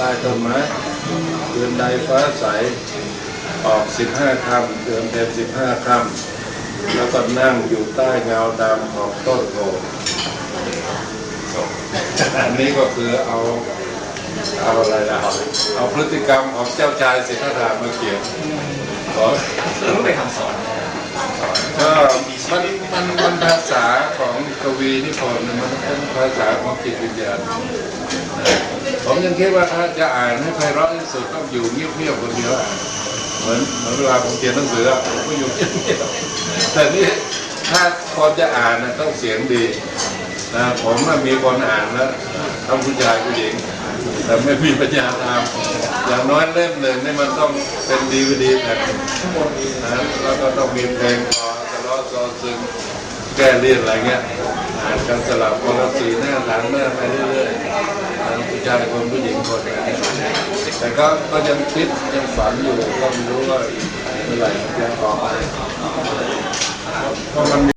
ใต้ต้นไม้คืนใดฟ้าใส ออกสิบห้าคำเดือนเต็มสิบห้าคำแล้วก็นั่งอยู่ใต้เงาดำของต้นโพอันนี้ก็คือเอาเอาอะไรล่ะเอาพฤติกรรมของเจ้าชายสิทธัตถะมาเขียนขอต้องไปทำสอนก็มันมันมันภาษาของกวีนิพนธ์มันเป็นภาษาของจิตวิญญาณ ผมยังคิดว่าถ้าจะอ่านให้ไพเราะที่สุดต้องอยู่เงียบๆคนเดียวอ่านเหมือนเหมือนเวลาผมเขียนหนังสือผมก็อยู่เงียบๆแต่นี่ถ้าคนจะอ่านนะต้องเสียงดีนะผมมีคนอ่านแล้วทั้งผู้ชายผู้หญิง แต่ไม่มีปัญญาตามอย่างน้อยเล่มหนึ่งนี่มันต้องเป็นดีวดีแผ่นนะแล้วก็ต้องมีเพลงพอตะลาะซอซึงแก้เลี่ยนอะไรเงี้ยอ่านกันสลับคนละสีหน้าหลังหน้าไปเรื่อยๆ นะผู้ชายคนผู้หญิงคนแต่ก็ก็ยังคิดยังฝันอยู่ก็ไม่รู้ว่าเมื่อไหร่จะออกมาเพราะมัน